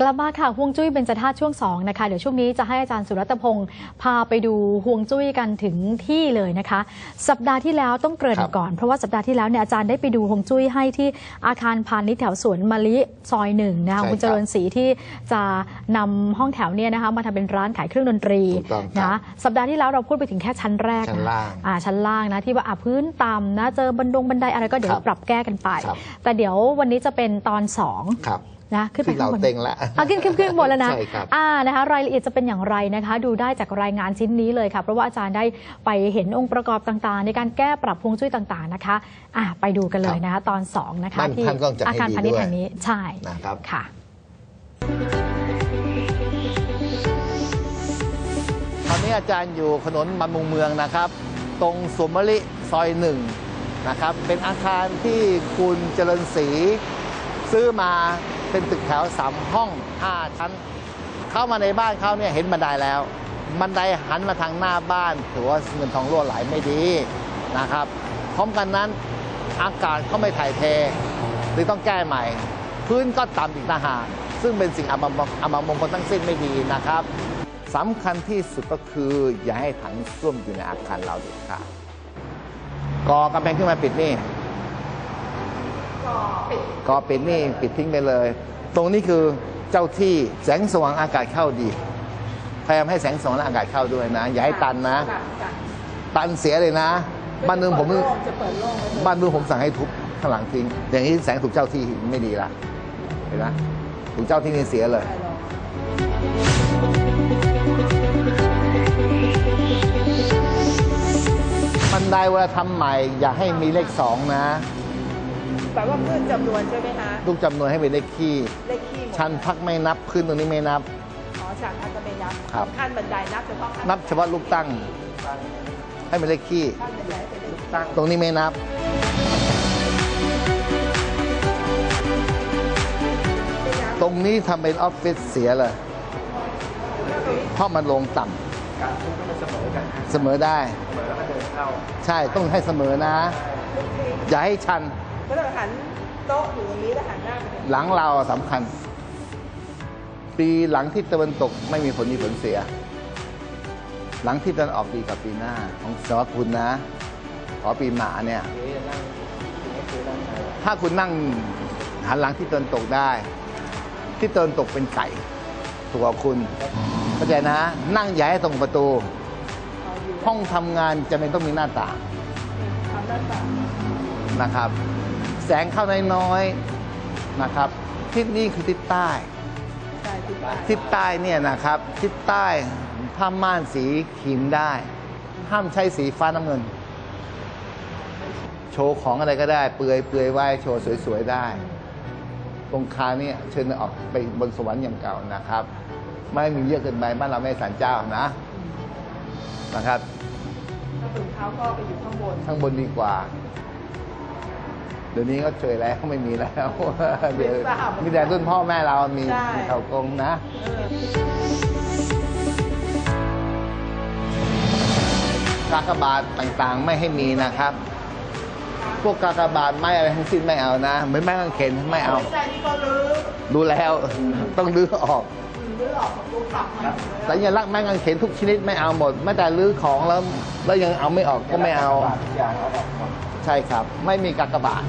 กลับมาค่ะห่วงจุ้ยเป็นจธาตุช่วง2นะคะเดี๋ยวช่วงนี้จะให้อาจารย์สุรัตพงศ์พาไปดูห่วงจุ้ยกันถึงที่เลยนะคะ สัปดาห์ที่แล้วต้องเกริ่นครับก่อน เพราะว่าสัปดาห์ที่แล้วเนี่ยอาจารย์ได้ไปดูห่วงจุ้ยให้ที่อาคารพาณิชย์แถวสวนมะลิซอยหนึ่งนะคะใช่คุณเจริญศรีที่จะนำห้องแถวเนี่ยนะคะมาทำเป็นร้านขายเครื่องดนตรีถูกต้องครับนะสัปดาห์ที่แล้วเราพูดไปถึงแค่ชั้นแรกชั้นนะล่างอ่าชั้นล่างนะที่ว่าอะพื้นต่ำนะเจอบันดงบันไดอะไรก็เดี๋ยวครับปรับแก้กันไปครับแต่เดี๋ยววันนี้จะเป็นตอนสองครับ นะขึ้นไปที่เราข้างบนเต็งละ อะขึ้นขึ้นขึ้นหมดแล้วนะใช่ครับ อ่านะคะ รายละเอียดจะเป็นอย่างไรนะคะ ดูได้จากรายงานชิ้นนี้เลยค่ะ เพราะว่าอาจารย์ได้ไปเห็นองค์ประกอบต่างๆ ในการแก้ปรับพวงจุ้ยต่างๆนะคะอะไปดูกันเลยนะคะ ตอน 2 นะคะ ท่านที่ท่านต้องจัดอาให้คารดีพาณิชย์ด้วย แห่งนี้ใช่นะครับ ค่ะ ตอนนี้อาจารย์อยู่ถนนบำรุงเมืองนะครับ ตรงสวนมะลิซอยหนึ่งนะครับ เป็นอาคารที่คุณเจริญศรีซื้อมา เป็นตึกแถวสามห้องห้าชั้น เข้ามาในบ้านเขาเนี่ยเห็นบันไดแล้ว บันไดหันมาทางหน้าบ้านถือว่าเงินทองรั่วไหลไม่ดีนะครับพร้อมกันนั้นอากาศก็ไม่ถ่ายเทหรือต้องแก้ใหม่ พื้นก็ต่ำอีกต่างหากซึ่งเป็นสิ่งอัปมงอัปมงคลทั้งสิ้นไม่ดีนะครับสำคัญที่สุดก็คืออย่าให้ถังส้วมอยู่ในอาคารเราเด็ดขาดก่อกำแพงขึ้นมาปิดนี่ ก่อปิดนี่ปิดทิ้งไปเลย ตรงนี้คือเจ้าที่แสงสว่างอากาศเข้าดีพยายามให้แสงสว่างและอากาศเข้าด้วยนะ อย่าให้ตันนะ ตันเสียเลยนะ บ้านเมืองผมบ้านเมืองผมสั่งให้ทุบข้างหลังทิ้ง อย่างนี้แสงถูกเจ้าที่ไม่ดีละเห็นไหมถูกเจ้าที่นี่เสียเลยบันไดเวลาทำใหม่ อย่าให้มีเลขสองนะ แปลว่าเพิ่มจำนวนใช่ไหมคะลูกจำนวนให้เป็นเลขขี้เลขขี้หมดชั้นพักไม่นับขึ้นตรงนี้ไม่นับ อ๋อจากอันจะไม่นับครับ ขั้นบันไดนับเฉพาะขั้นนับเฉพาะลูกตั้ง ให้เป็นเลขขี้ขั้นบันไดเป็นเลขตั้งตรงนี้ไม่นับ ตรงนี้ทำเป็นออฟฟิศเสียเลยเพราะมันลงต่ำเสมอได้ใช่ต้องให้เสมอนะ อย่าให้ชัน ก็ต้องหันโต๊ะอยู่ตรงนี้แล้วหันหน้าไปทางนี้หลังเราสำคัญ ปีหลังที่ตะวันตกไม่มีผลดีผลเสีย หลังที่ตะวันออกดีกับปีหน้า ของสอคุณนะ ขอปีหมาเนี่ย ถ้าคุณนั่งหันหลังที่ตะวันตกได้ ที่ตะวันตกเป็นไก่ถูกกับคุณเข้าใจนะ นั่งอย่าให้ตรงประตูเอาอยู่ห้องทำงานจะเป็นต้องมีหน้าต่างทำหน้าต่างนะครับ แสงเข้าน้อยๆนะครับ ทิศนี้คือทิศใต้ใช่ที่บ้านทิศใต้เนี่ยนะครับทิศใต้ผ้าม่านสีครีมได้ ห้ามใช้สีฟ้าน้ำเงิน โชว์ของอะไรก็ได้ เปลือยเปลือยไหวโชว์สวยๆได้ ตรงคางเนี่ยเชิญออกไปบนสวรรค์อย่างเก่านะครับ ไม่มีเยอะเกินไปบ้านเราไม่ให้ศาลเจ้านะนะครับถ้าถุงเท้าก็ไปอยู่ข้างบน ข้างบนดีกว่าเดี๋ยวนี้ก็เฉยแล้วไม่มีแล้วเดี๋ยวไม่ทราบมีแต่รุ่นพ่อแม่เรามีใช่มีเถากงนะเออกากบาทต่างๆไม่ให้มีนะครับ พวกกากบาทไม้อะไรทั้งสิ้นไม่เอานะเหมือนไม้กางเขนไม่เอาไม่ใช่ที่เขาลื้อดูแล้วต้องรื้อออก สัญลักษณ์ไม้กางเขนทุกชนิดไม่เอาหมดแม้แต่รื้อของแล้วแล้วยังเอาไม่ออกก็ไม่เอา ใช่ครับ ไม่มีกากบาท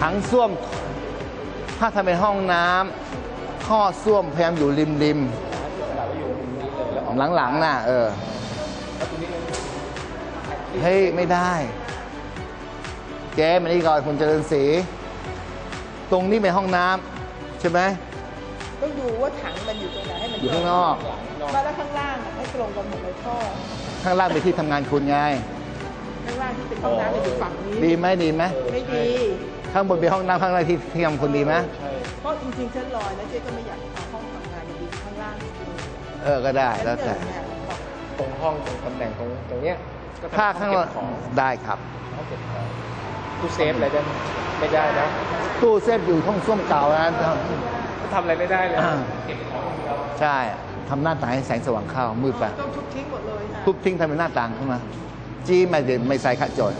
ถังส้วม ถ้าทำเป็นห้องน้ำท่อส้วมพยายามอยู่ริมริมๆหลังๆน่ะ เออเฮ้ย ไม่ได้ เจ๊มานี่ก่อนคุณเจริญศรี ตรงนี้เป็นห้องน้ำใช่ไหม ต้องดูว่าถังมันอยู่ตรงไหนให้มันอยู่ข้างนอก มาแล้วข้างล่างอะให้ตรงกันหมดเลยท่อข้างล่างเป็นที่ทำงานคุณไง ข้างล่างที่เป็นห้องน้ำมันอยู่ฝั่งนี้ดีไหมดีไหมไม่ดี ข้างบนเป็นห้องน้ำข้างล่างที่ที่ทำคุณดีไหมเพราะจริงๆชั้นลอยนะเจ๊ก็ไม่อยากเอาห้องทำงานมาอยู่ข้างล่างจริงเออก็ได้ๆแล้วแต่ชั้นหนึ่งเนี่ยบอกตรงห้องตรงตำแหน่งตรงตรงเนี้ยก็ทำถ้าข้างห้ล่างเก็บของได้ครับห้องเก็บของ ตู้เซฟอะไรได้ไหมไม่ได้นะตู้เซฟอยู่ห้องส้วมเก่านะก็ทำอะไรไม่ได้เลยอ่าเก็บของอย่างเดียวใช่ทำหน้าต่างให้แสงสว่างเข้ามืดไปต้องทุบทิ้งหมดเลยค่ะทุบทิ้งทำเป็นหน้าต่างขึ้นมาจี้ไม่เดินไม่ใส่ขัดจด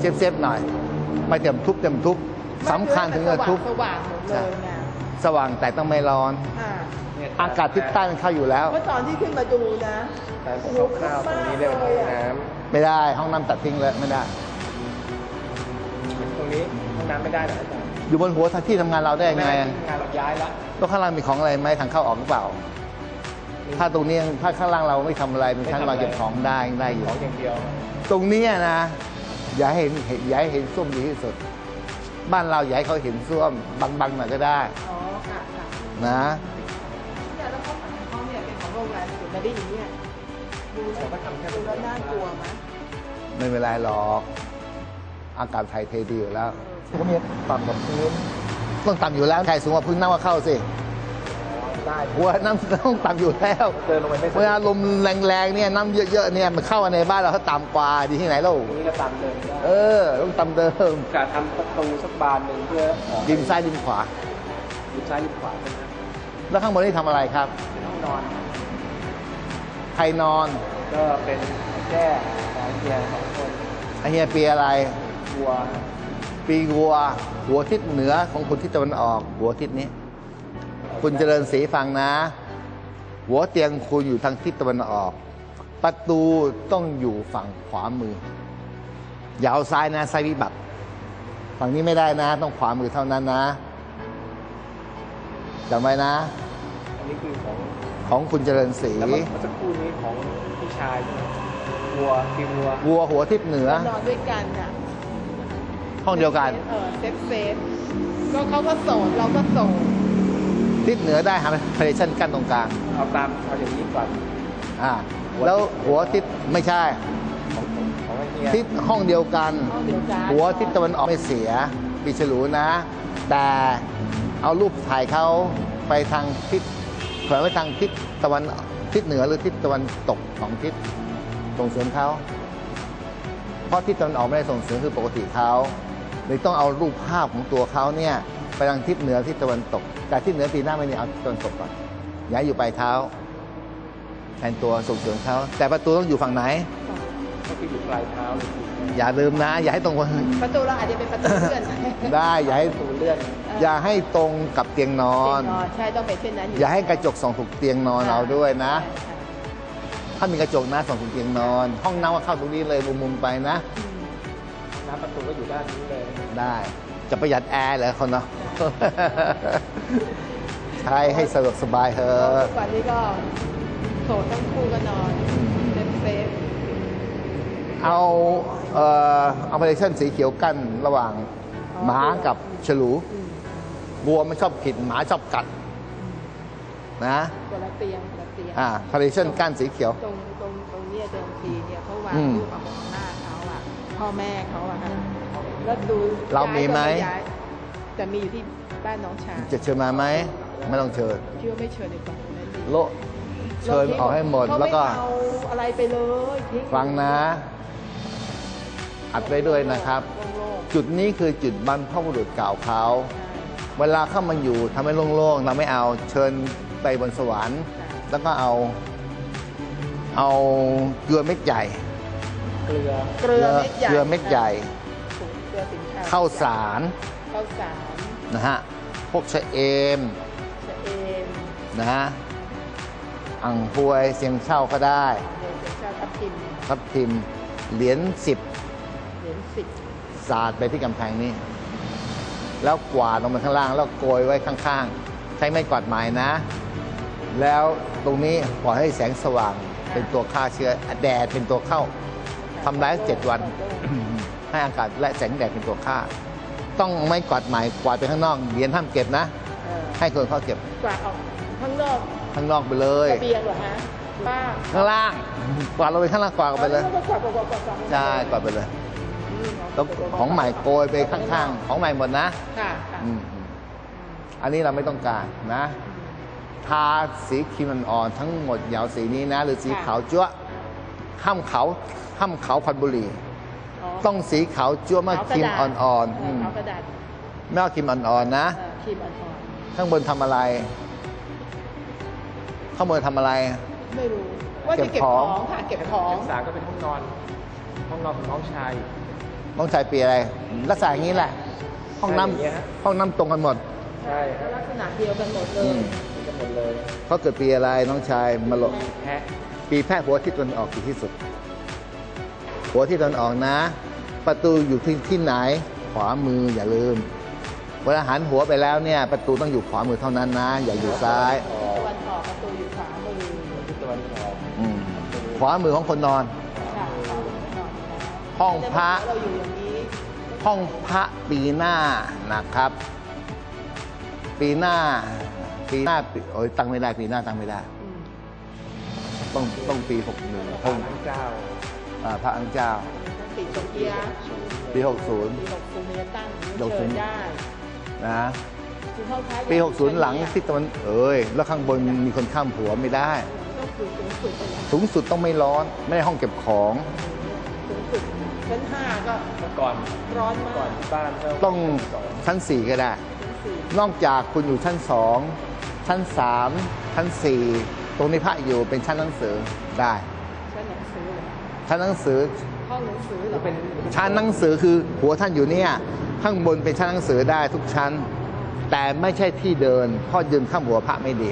เซฟเซฟๆหน่อย ไม่เต็มทุบเต็มทุบสำคัญถึงจะทุบสว่างๆหมดเลยไงสว่างแต่ต้องไม่ร้อนอ่าเนี่ยอากาศทิศใต้มันเข้าอยู่แล้วเมื่อตอนที่ขึ้นมาดูนะแต่โอ้โหข้าวๆตรงนี้เรียกว่าห้องน้ไม่ได้ห้องน้ำตัดทิ้งเลยไม่ได้ำตรงนี้ ห้องน้ำไม่ได้เหรออาจารย์อยู่บนหัวที่ทำงานเราได้ยังไงงานเราย้ายละแล้วข้างล่างมีของอะไรไหมทางเข้าออกหรือเปล่า ถ้าตรงนี้ถ้าข้างล่างเราไม่ทำอะไรเป็นชั้นวางเก็บของได้ได้อยู่ ของอย่างเดียว ตรงเนี้ยนะ อย่าให้เห็นเห็นอย่าให้เห็นส้วมดีที่สุด บ้านเราอย่าให้เขาเห็นส้วมบังๆหน่อยก็ได้อ๋อค่ะค่ะนะ เนี่ยแล้วก็ฝั่งห้องเนี่ยเป็นของโรงแรมสุดมาได้อย่างเนี้ยดูแล้วเราก็ทำแค่ดูแล้วน่ากลัวไหมไม่เป็นไรหรอก อากาศไทยเทดีอยู่แล้วก็มีต่ำกว่าพื้นต้องต่ำอยู่แล้วใครสูงกว่าพื้นน้ำก็เข้าสิได้หัวน้ำต้องต่ำอยู่แล้วเดินลงไปไม่เวลาลมแรงๆเนี่ยน้ำเยอะๆเนี่ยมันเข้ามาในบ้านเราเขาต่ำกว่าดีที่ไหนเล่าตรงนี้ก็ตามเดินได้เออต้องต่ำเดิมกะทำประตูสักบานหนึ่งเพื่อออกดินซ้ายดินขวาดินซ้ายดินขวาใช่ไหมแล้วข้างบนนี่ทำอะไรครับเป็นห้องนอนใครนอนก็เป็นแค่สายเกียร์สองคนไอเฮียปีอะไร วัว ปีวัว หัวทิศเหนือของคุณทิศตะวันออก หัวทิศนี้ คุณเจริญศรีฟังนะ หัวเตียงคุณอยู่ทางทิศตะวันออก ประตูต้องอยู่ฝั่งขวามือ อย่าเอาซ้ายนะซ้ายวิบัติ ฝั่งนี้ไม่ได้นะ ต้องขวามือเท่านั้นนะจำไว้นะ อันนี้คือของของคุณเจริญศรีแล้วเมื่อสักครู่นี้ของพี่ชายใช่ไหมวัวทีมวัว วัวหัวทิศเหนือ นอนด้วยกันอะ ห้องเดียวกัน เออเซฟเซฟก็เขาก็โสดเราก็โสดทิศเหนือได้ฮะพาร์ชั่นกั้นตรงกลางเอาตามเอาอย่างนี้ก่อนอ่าแล้วหัวทิศไม่ใช่ ของผมของไอ้เฮียทิศห้องเดียวกัน ห้องเดียวกันหัวทิศตะวันออกไม่เสียปีฉลูนะ แต่เอารูปถ่ายเขาไปทางทิศแขวนไว้ทางทิศตะวันทิศเหนือหรือทิศตะวันตกของทิศส่งเสริมเขาเพราะทิศตะวันออกไม่ได้ส่งเสริมคือปกติเขา เลยต้องเอารูปภาพของตัวเขาเนี่ยไปทางทิศเหนือทิศตะวันตก แต่ทิศเหนือปีหน้าไม่เนี่ยเอาทิศตะวันตกก่อนย้ายอยู่ปลายเท้าแทนตัวส่งเสริมเขาแต่ประตูต้องอยู่ฝั่งไหนก็คืออยู่ปลายเท้าเลยคืออย่าลืมนะ อย่าให้ตรงประตูเราอาจจะเป็นประตูเลื่อนได้อย่าให้ประตูเลื่อน อย่าให้ตรงกับเตียงนอเตียนงนอนใช่ต้องเป็นเช่นนั้นอยู่อย่าให้กระจกส่องถูกเตียงนอนเราด้วยนะใช่ใช่ถ้ามีกระจกนะส่องถูกเตียงนอน ห้องน้ำก็เข้าตรงนี้เลยมุมๆไปนะอืม น้ำประตูก็อยู่ด้านนี้เลย ได้ จะประหยัดแอร์เหรอคนเนาะ ใช้ให้สะดวกสบายเถอะทุกวันนี้ก็โสดทั้งคู่ก็นอนเซฟเซฟเอาเอ่อเอาพาร์ชั่นสีเขียวกั้นระหว่างหมากับฉลูอืมวัวมันชอบขิดหมาชอบกัดนะคนละเตียงคนละเตียงอ่าพาร์ชั่นกั้นสีเขียว ตรงตรงตรงเนี้ยเดิมทีเนี่ยเขาวางอืม รูปเอาขอ พ่อแม่เขาอะฮะแล้วดูเรามีไหมย้ยก็ย้ายแต่มีอยู่ที่บ้านน้องชายจะเชิญมาไหม ไม่ต้องเชิญคิดว่าไม่เชิญดีกว่านั้นดีโละเชิญออกให้หมดเขาแล้วก็ ไม่เอาอะไรไปเลยทิ้ฟังนะ อัดไว้ด้วยนะครับ โล่งจุดนี้คือจุดบรรพบุรุษเก่าเขาๆเวลาเข้ามาอยู่ทำให้โล่งๆเราไม่เอาเชิญไปบนสวรรค์ ใช่ แล้วก็เอา เอาเกลือเม็ดใหญ่ เกลือ เกลือเม็ดใหญ่เกลือเม็ดใหญ่เกลือสินค้าข้าวสารข้าวสารนะฮะพวกชะเอมชะเอมนะฮะอ่างพวยเสียงเช่าก็ได้เดี๋ยวจะชาทับทิมทับทิมเหรียญสิบเหรียญสิบสาดไปที่กำแพงนี้แล้วกวาดลงมาข้างล่าง แล้วโกยไว้ข้างๆ ใช้ไม้กวาดไม้นะ แล้วตรงนี้ปล่อยให้แสงสว่างเป็นตัวฆ่าเชื้อแดดเป็นตัวเข้า ทำได้เจ็ดวัน ให้อากาศและแสงแดดเป็นตัวฆ่า ต้องไม้กวาดไม้กวาดไปข้างนอกเหรียญห้ามเก็บนะเออให้คนเขาเก็บกวาดออกข้างนอกข้างนอกไปเลยระเบียงเหรอฮะป้าข้างล่างกวาดลงไปข้างล่างกวาดออกไปเลยกวาดกวาดกวาดกวาดกวาดกวาดใช่กวาดไปเลยอืมแล้วของใหม่โกยไปข้างๆ ของใหม่หมดนะค่ะค่ะอืมอันนี้เราไม่ต้องการนะ ทาสีครีมอ่อนๆทั้งหมดอยาวสีนี้นะ หรือสีขาวจั๊วะ ห้ามขาวห้ามขาวควันบุหรี่ ต้องสีขาวจั๊วะมากครีมอ่อนๆเออือมขาวกระดาษไม่เอาครีมอ่อนๆนะ เออครีมอ่อนข้างบนทำอะไร ข้างบนทำอะไร ๆไม่รู้ ว่าจะเก็เก็บบขขออง งค่ะเก็บของชั้นสามก็เป็นห้องนอน ห้องนอนของน้องชายต้องใช้ปีอะไร ลักษณะอย่างนี้แหละ ห้องน้ใช่อย่างเงี้ยฮะำห้องน้ำตรงกันหมดใช่ครับลักษณะเดียวกันหมดเลอืยมมีกันหมดเลยเขาเกิดปีอะไรน้องชายมาหลบแพะ ปีแพทย์หัวที่ตะวันออกดีที่สุด หัวที่ตะวันออกนะ ประตูอยู่ที่ที่ไหนขวามืออย่าลืม เวลาหันหัวไปแล้วเนี่ย ประตูต้องอยู่ขวามือเท่านั้นนะ อย่าอยู่ซ้าย ตะวันออกประตูอยู่ขวามือทิศตะวันออกอืมขวามือของคนนอน ค่ะขวามือนอนห้องพระ เราอยู่อย่างนี้ห้องพระปีหน้านะครับ ปีหน้า ปีหน้าปีโอ้ยตั้งไม่ได้ปีหน้าตั้งไม่ได้อืม ต้องต้องปีหกหนึ่งพระอังเจ้าพระอังเจ้าปีตกเกียร์ปีหกศูนย์ปีหกศูนย์เนี่ยตั้งหกศูเชินย์ญได้นะคือห้องพระปี 60 หลังทิศตะวันเอ้ยแล้วข้างบนมีคนข้ามหัวไม่ได้ก็คือสูงสุดไปแล้วสูงสุดต้องไม่ร้อน ไม่ได้ห้องเก็บของสูงสุดชั้นห้าก็เมื่อก่อนร้อนก่อมานกที่บ้านก็ต้องสองชั้น4ก็ได้ชั้นสี่นอกจากคุณอยู่ชั้น2ชั้น3ชั้น4 ตรงนี้พระอยู่เป็นชั้นหนังสือได้ชั้นหนังสือเหรอชั้นหนังสือห้องหนังสือเหรจะอเป็นชั้นหนังสือคือหัวท่านอยู่เนี่ยข้างบนเป็นชั้นหนังสือได้ทุกชั้น แต่ไม่ใช่ที่เดินเพราะยืนข้ามหัวพระไม่ดี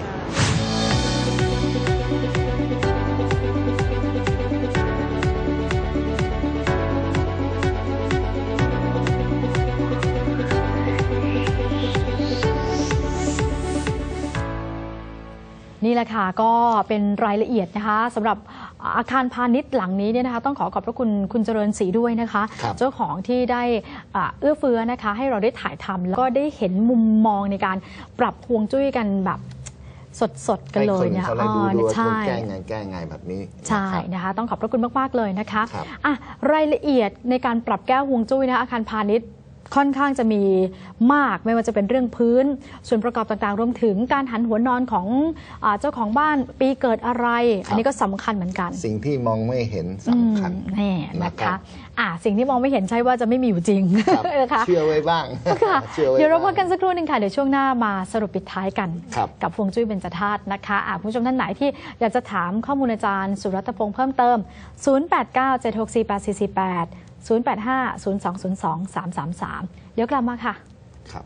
แหละค่ะก็เป็นรายละเอียดนะคะสำหรับอาคารพาณิชย์หลังนี้เนี่ยนะคะต้องขอขอบพระคุณคุณเจริญศรีด้วยนะคะ ครับ เจ้าของที่ได้อ่าเอื้อเฟื้อนะคะ ให้เราได้ถ่ายทำแล้วก็ได้เห็นมุมมองในการปรับฮวงจุ้ยกันแบบสดๆกันเลยให้เนี่ยเขาได้ดูอ๋อดูว่าใช่ แก้ไงแก้ไงแบบนี้ใช่นะครับ นะคะ ต้องขอบพระคุณมาก ๆ เลยนะคะครับ อะรายละเอียดในการปรับแก้ฮวงจุ้ยนะคะอาคารพาณิชย์ ค่อนข้างจะมีมากไม่ว่าจะเป็นเรื่องพื้น ส่วนประกอบต่างๆ รวมถึงการหันหัวนอนของอาเจ้าของบ้านปีเกิดอะไร อันนี้ก็สำคัญเหมือนกัน สิ่งที่มองไม่เห็นสำคัญอืมแน่นะนะครัคะบอะสิ่งที่มองไม่เห็นใช่ว่าจะไม่มีอยู่จริงครับนะคะเชื่อไว้บ้างค่ะชื่อไว้เดี๋ยวเราพับ้ากงกันสักครู่หนึ่งค่ะเดี๋ยวช่วงหน้ามาสรุปปิดท้ายกันครับกับฟวงจุ้ยเบญจธาตุนะคะอะคุณผู้ชมท่านไหนที่อยากจะถามข้อมูลอาจารย์ สุรัตพงษ์เพิ่มเติม 0897648448 085 0202 333 เดี๋ยวกลับมาค่ะ ครับ